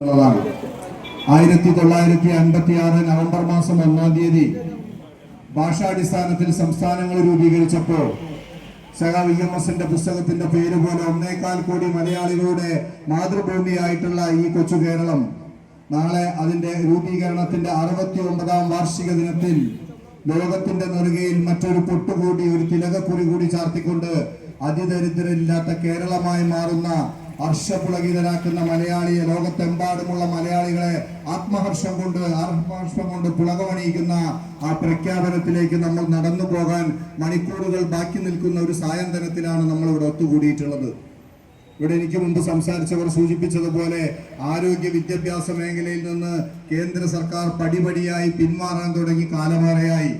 ഉള്ളതാണ്. ആയിരത്തി തൊള്ളായിരത്തി അൻപത്തി ആറ് നവംബർ മാസം ഒന്നാം തീയതി ഭാഷാടിസ്ഥാനത്തിൽ സംസ്ഥാനങ്ങൾ രൂപീകരിച്ചപ്പോൾ സഹ വി എം എസിന്റെ പുസ്തകത്തിന്റെ പേര് പോലെ ഒന്നേകാൽ കോടി മലയാളികളുടെ മാതൃഭൂമിയായിട്ടുള്ള ഈ കൊച്ചു കേരളം നാളെ അതിന്റെ രൂപീകരണത്തിന്റെ അറുപത്തി ഒമ്പതാം വാർഷിക ദിനത്തിൽ ലോകത്തിന്റെ നെറുകയിൽ മറ്റൊരു പൊട്ടുകൂടി ഒരു തിലകക്കുറി കൂടി ചാർത്തിക്കൊണ്ട് അതിദരിദ്രരില്ലാത്ത കേരളമായി മാറുന്ന ഹർഷപുളകിതരാക്കുന്ന മലയാളിയെ ലോകത്തെമ്പാടുമുള്ള മലയാളികളെ ആത്മഹർഷം കൊണ്ട് ആത്മഹർഷം കൊണ്ട് പുളകമണിയിക്കുന്ന ആ പ്രഖ്യാപനത്തിലേക്ക് നമ്മൾ നടന്നു പോകാൻ മണിക്കൂറുകൾ ബാക്കി നിൽക്കുന്ന ഒരു സായന്തനത്തിലാണ് നമ്മൾ ഇവിടെ ഒത്തുകൂടിയിട്ടുള്ളത്. ഇവിടെ എനിക്ക് മുമ്പ് സംസാരിച്ചവർ സൂചിപ്പിച്ചതുപോലെ ആരോഗ്യ വിദ്യാഭ്യാസ മേഖലയിൽ നിന്ന് കേന്ദ്ര സർക്കാർ പടിപടിയായി പിന്മാറാൻ തുടങ്ങി കാലമേറെയായി.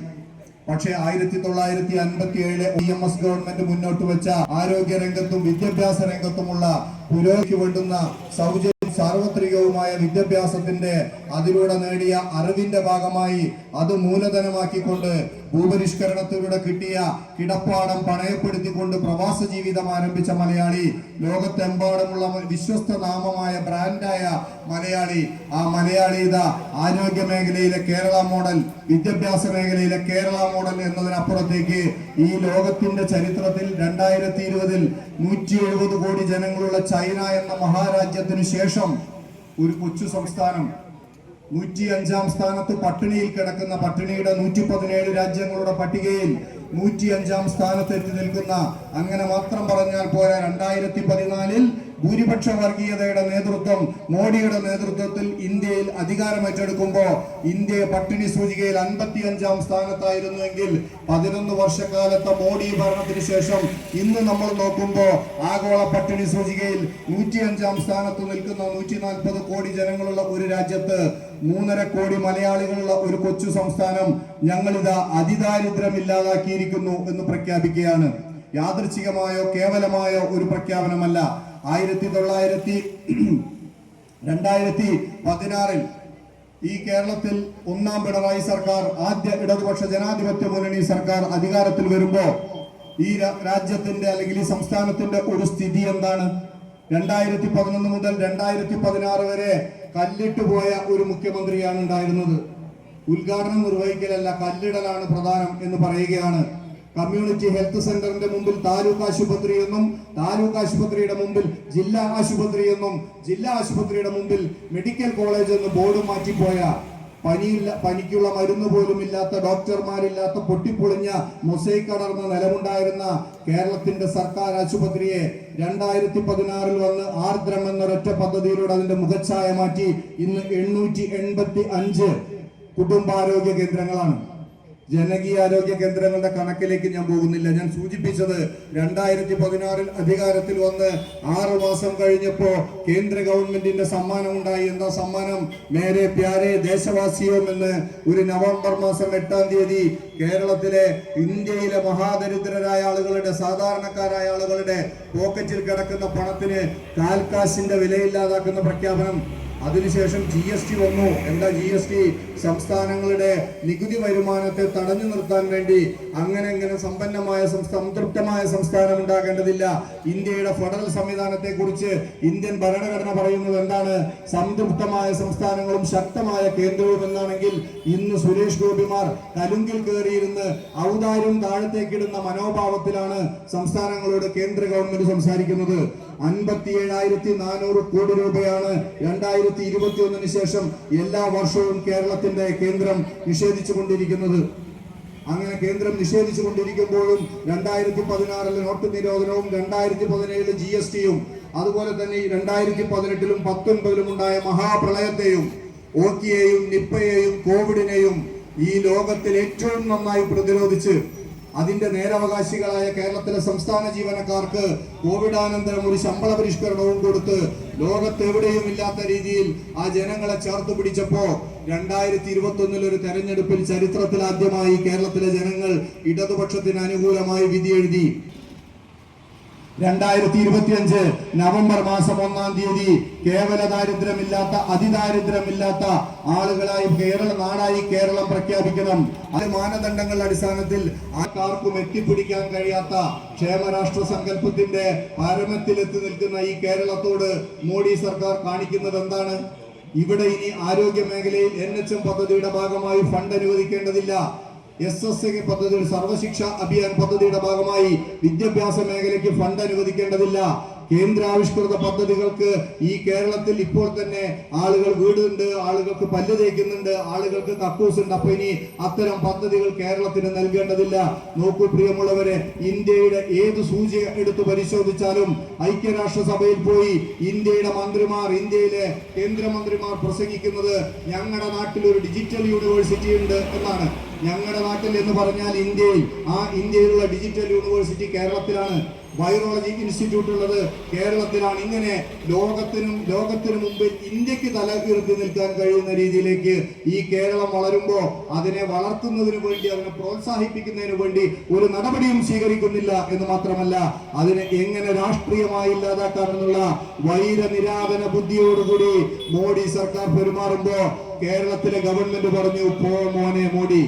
പക്ഷേ ആയിരത്തി തൊള്ളായിരത്തി അൻപത്തി ഏഴ് ഇ എം എസ് ഗവൺമെന്റ് മുന്നോട്ട് വെച്ച ആരോഗ്യ രംഗത്തും വിദ്യാഭ്യാസ രംഗത്തുമുള്ള പുരോഗതി വേണ്ടുന്ന സൗജന്യ സാർവത്രികവുമായ വിദ്യാഭ്യാസത്തിന്റെ അതിലൂടെ നേടിയ അറിവിന്റെ ഭാഗമായി അത് മൂലധനമാക്കിക്കൊണ്ട് ഭൂപരിഷ്കരണത്തിലൂടെ കിട്ടിയ കിടപ്പാടം പണയപ്പെടുത്തിക്കൊണ്ട് പ്രവാസ ജീവിതം ആരംഭിച്ച മലയാളി ലോകത്തെമ്പാടുമുള്ള വിശ്വസ്ത നാമമായ ബ്രാൻഡായ മലയാളി ആ മലയാളി ഇതാ ആരോഗ്യ മേഖലയിലെ കേരള മോഡൽ വിദ്യാഭ്യാസ മേഖലയിലെ കേരള മോഡൽ എന്നതിനപ്പുറത്തേക്ക് ഈ ലോകത്തിന്റെ ചരിത്രത്തിൽ രണ്ടായിരത്തി ഇരുപതിൽ നൂറ്റി എഴുപത് കോടി ജനങ്ങളുള്ള ചൈന എന്ന മഹാരാജ്യത്തിനു ശേഷം ഒരു കൊച്ചു സംസ്ഥാനം. നൂറ്റി അഞ്ചാം സ്ഥാനത്ത് പട്ടിണിയിൽ കിടക്കുന്ന പട്ടിണിയുടെ നൂറ്റി പതിനേഴ് രാജ്യങ്ങളുടെ പട്ടികയിൽ നൂറ്റി അഞ്ചാം സ്ഥാനത്തെത്തി നിൽക്കുന്ന അങ്ങനെ മാത്രം പറഞ്ഞാൽ പോരാ രണ്ടായിരത്തി പതിനാലിൽ ഭൂരിപക്ഷ വർഗീയതയുടെ നേതൃത്വം മോഡിയുടെ നേതൃത്വത്തിൽ ഇന്ത്യയിൽ അധികാരം ഇന്ത്യ പട്ടിണി സൂചികയിൽ അൻപത്തി അഞ്ചാം സ്ഥാനത്തായിരുന്നുവെങ്കിൽ പതിനൊന്ന് വർഷക്കാലത്തെ മോഡി ഭരണത്തിന് ശേഷം ഇന്ന് നമ്മൾ നോക്കുമ്പോൾ ആഗോള പട്ടിണി സൂചികയിൽ നൂറ്റി അഞ്ചാം സ്ഥാനത്ത് നിൽക്കുന്ന നൂറ്റി നാൽപ്പത് കോടി ജനങ്ങളുള്ള ഒരു രാജ്യത്ത് മൂന്നര കോടി മലയാളികളുള്ള ഒരു കൊച്ചു സംസ്ഥാനം ഞങ്ങളിതാ അതിദാരിദ്ര്യം ഇല്ലാതാക്കിയിരിക്കുന്നു എന്ന് പ്രഖ്യാപിക്കുകയാണ്. യാദൃച്ഛികമായോ കേവലമായോ ഒരു പ്രഖ്യാപനമല്ല. ആയിരത്തി തൊള്ളായിരത്തി രണ്ടായിരത്തി പതിനാറിൽ ഈ കേരളത്തിൽ ഒന്നാം പിണറായി സർക്കാർ ആദ്യ ഇടതുപക്ഷ ജനാധിപത്യ മുന്നണി സർക്കാർ അധികാരത്തിൽ വരുമ്പോ ഈ രാജ്യത്തിന്റെ അല്ലെങ്കിൽ ഈ സംസ്ഥാനത്തിന്റെ ഒരു സ്ഥിതി എന്താണ്? രണ്ടായിരത്തി പതിനൊന്ന് മുതൽ രണ്ടായിരത്തി പതിനാറ് വരെ കല്ലിട്ട് പോയ ഒരു മുഖ്യമന്ത്രിയാണ് ഉണ്ടായിരുന്നത്. ഉദ്ഘാടനം നിർവഹിക്കലല്ല കല്ലിടലാണ് പ്രധാനം എന്ന് പറയുകയാണ് കമ്മ്യൂണിറ്റി ഹെൽത്ത് സെന്ററിന്റെ മുമ്പിൽ താലൂക്ക് ആശുപത്രി എന്നും താലൂക്ക് ആശുപത്രിയുടെ മുമ്പിൽ ജില്ലാ ആശുപത്രി എന്നും ജില്ലാ ആശുപത്രിയുടെ മുമ്പിൽ മെഡിക്കൽ കോളേജ് എന്ന് ബോർഡ് മാറ്റിപ്പോയ പനിയില്ല പനിക്കുള്ള മരുന്ന് പോലും ഇല്ലാത്ത ഡോക്ടർമാരില്ലാത്ത പൊട്ടിപ്പൊളിഞ്ഞ മൊസൈക്ക് അടർന്ന നിലമുണ്ടായിരുന്ന കേരളത്തിന്റെ സർക്കാർ ആശുപത്രിയെ രണ്ടായിരത്തി പതിനാറിൽ വന്ന് ആർദ്രം എന്നൊരൊറ്റ പദ്ധതിയിലൂടെ അതിന്റെ മുഖച്ഛായ മാറ്റി ഇന്ന് എണ്ണൂറ്റി എൺപത്തി അഞ്ച് കുടുംബാരോഗ്യ കേന്ദ്രങ്ങളാണ്. ജനകീയാരോഗ്യ കേന്ദ്രങ്ങളുടെ കണക്കിലേക്ക് ഞാൻ പോകുന്നില്ല. ഞാൻ സൂചിപ്പിച്ചത് രണ്ടായിരത്തി പതിനാറിൽ അധികാരത്തിൽ വന്ന് ആറു മാസം കഴിഞ്ഞപ്പോ കേന്ദ്ര ഗവൺമെന്റിന്റെ സമ്മാനം ഉണ്ടായി എന്താ സമ്മാനം? മേരെ പ്യാരെ ദേശവാസിയോം എന്ന് ഒരു നവംബർ മാസം എട്ടാം തീയതി കേരളത്തിലെ ഇന്ത്യയിലെ മഹാദരിദ്രരായ ആളുകളുടെ സാധാരണക്കാരായ ആളുകളുടെ പോക്കറ്റിൽ കിടക്കുന്ന പണത്തിന് കാൽക്കാശിന്റെ വിലയില്ലാതാക്കുന്ന പ്രഖ്യാപനം അതിനുശേഷം ജി എസ് ടി വന്നു. എന്താ ജി എസ് ടി സംസ്ഥാനങ്ങളുടെ നികുതി വരുമാനത്തെ തടഞ്ഞു നിർത്താൻ വേണ്ടി അങ്ങനെ ഇങ്ങനെ സമ്പന്നമായ സംതൃപ്തമായ സംസ്ഥാനം ഉണ്ടാകേണ്ടതില്ല. ഇന്ത്യയുടെ ഫെഡറൽ സംവിധാനത്തെ കുറിച്ച് ഇന്ത്യൻ ഭരണഘടന പറയുന്നത് എന്താണ്? സംതൃപ്തമായ സംസ്ഥാനങ്ങളും ശക്തമായ കേന്ദ്രവും എന്നാണെങ്കിൽ ഇന്ന് സുരേഷ് ഗോപിമാർ കലുങ്കിൽ കയറിയിരുന്ന് ഔദാര്യം താഴത്തേക്കിടുന്ന മനോഭാവത്തിലാണ് സംസ്ഥാനങ്ങളോട് കേന്ദ്ര ഗവൺമെന്റ് സംസാരിക്കുന്നത്. അൻപത്തി ഏഴായിരത്തി നാനൂറ് കോടി രൂപയാണ് രണ്ടായിരത്തി ഇരുപത്തി ഒന്നിന് ശേഷം എല്ലാ വർഷവും കേരളത്തിന്റെ കേന്ദ്രം നിഷേധിച്ചു കൊണ്ടിരിക്കുന്നത് അങ്ങനെ കേന്ദ്രം നിഷേധിച്ചു കൊണ്ടിരിക്കുമ്പോഴും രണ്ടായിരത്തി പതിനാറിലെ നോട്ട് നിരോധനവും രണ്ടായിരത്തി പതിനേഴിലെ ജി എസ് ടിയും അതുപോലെ തന്നെ ഈ രണ്ടായിരത്തി പതിനെട്ടിലും പത്തൊൻപതിലും ഉണ്ടായ മഹാപ്രളയത്തെയും ഓക്കിയെയും നിപ്പയെയും കോവിഡിനെയും ഈ ലോകത്തിൽ ഏറ്റവും നന്നായി പ്രതിരോധിച്ച് അതിന്റെ നേരവകാശികളായ കേരളത്തിലെ സംസ്ഥാന ജീവനക്കാർക്ക് കോവിഡാനന്തരം ഒരു ശമ്പള പരിഷ്കരണവും കൊടുത്ത് ലോകത്ത് എവിടെയും ഇല്ലാത്ത രീതിയിൽ ആ ജനങ്ങളെ ചേർത്ത് പിടിച്ചപ്പോ രണ്ടായിരത്തി ഇരുപത്തി ഒരു തെരഞ്ഞെടുപ്പിൽ ചരിത്രത്തിൽ ആദ്യമായി കേരളത്തിലെ ജനങ്ങൾ ഇടതുപക്ഷത്തിന് അനുകൂലമായി വിധിയെഴുതി രണ്ടായിരത്തി ഇരുപത്തിയഞ്ച് നവംബർ മാസം ഒന്നാം തീയതി കേവല ദാരിദ്ര്യമില്ലാത്ത അതിദാരിദ്ര്യമില്ലാത്ത ആളുകളായി കേരള നാടായി കേരളം പ്രഖ്യാപിക്കണം. അത് മാനദണ്ഡങ്ങളുടെ അടിസ്ഥാനത്തിൽ ആർക്കും എത്തിപ്പിടിക്കാൻ കഴിയാത്ത ക്ഷേമരാഷ്ട്ര സങ്കല്പത്തിന്റെ പരമത്തിലെത്തി നിൽക്കുന്ന ഈ കേരളത്തോട് മോഡി സർക്കാർ കാണിക്കുന്നത് എന്താണ്? ഇവിടെ ഇനി ആരോഗ്യ മേഖലയിൽ എൻ എച്ച് എം പദ്ധതിയുടെ ഭാഗമായി ഫണ്ട് അനുവദിക്കേണ്ടതില്ല. എസ് എസ് എ പദ്ധതി സർവശിക്ഷ അഭിയാൻ പദ്ധതിയുടെ ഭാഗമായി വിദ്യാഭ്യാസ മേഖലയ്ക്ക് ഫണ്ട് അനുവദിക്കേണ്ടതില്ല. കേന്ദ്രാവിഷ്കൃത പദ്ധതികൾക്ക് ഈ കേരളത്തിൽ ഇപ്പോൾ തന്നെ ആളുകൾ വീടുണ്ട് ആളുകൾക്ക് പല്ല് തേക്കുന്നുണ്ട് ആളുകൾക്ക് കക്കൂസ് ഉണ്ട്. അപ്പൊ ഇനി അത്തരം പദ്ധതികൾ കേരളത്തിന് നൽകേണ്ടതില്ല. നോക്കൂ പ്രിയമുള്ളവരെ ഇന്ത്യയുടെ ഏത് സൂചി എടുത്തു പരിശോധിച്ചാലും ഐക്യരാഷ്ട്രസഭയിൽ പോയി ഇന്ത്യയുടെ മന്ത്രിമാർ ഇന്ത്യയിലെ കേന്ദ്രമന്ത്രിമാർ പ്രസംഗിക്കുന്നത് ഞങ്ങളുടെ നാട്ടിൽ ഒരു ഡിജിറ്റൽ യൂണിവേഴ്സിറ്റി ഉണ്ട് എന്നാണ്. ഞങ്ങളുടെ നാട്ടിൽ എന്ന് പറഞ്ഞാൽ ഇന്ത്യയിൽ ആ ഇന്ത്യയിലുള്ള ഡിജിറ്റൽ യൂണിവേഴ്സിറ്റി കേരളത്തിലാണ്. വൈറോളജി ഇൻസ്റ്റിറ്റ്യൂട്ട് ഉള്ളത് കേരളത്തിലാണ്. ഇങ്ങനെ ലോകത്തിനും ലോകത്തിനു മുമ്പിൽ ഇന്ത്യയ്ക്ക് തല ഉയർത്തി നിൽക്കാൻ കഴിയുന്ന രീതിയിലേക്ക് ഈ കേരളം വളരുമ്പോൾ അതിനെ വളർത്തുന്നതിന് വേണ്ടി അതിനെ പ്രോത്സാഹിപ്പിക്കുന്നതിന് വേണ്ടി ഒരു നടപടിയും സ്വീകരിക്കുന്നില്ല എന്ന് മാത്രമല്ല അതിനെ എങ്ങനെ രാഷ്ട്രീയമായി ഇല്ലാതാക്കാമെന്നുള്ള വൈര നിരാധന ബുദ്ധിയോടുകൂടി മോഡി സർക്കാർ പെരുമാറുമ്പോ കേരളത്തിലെ ഗവൺമെന്റ് പറഞ്ഞു പോ മോനെ മോഡി.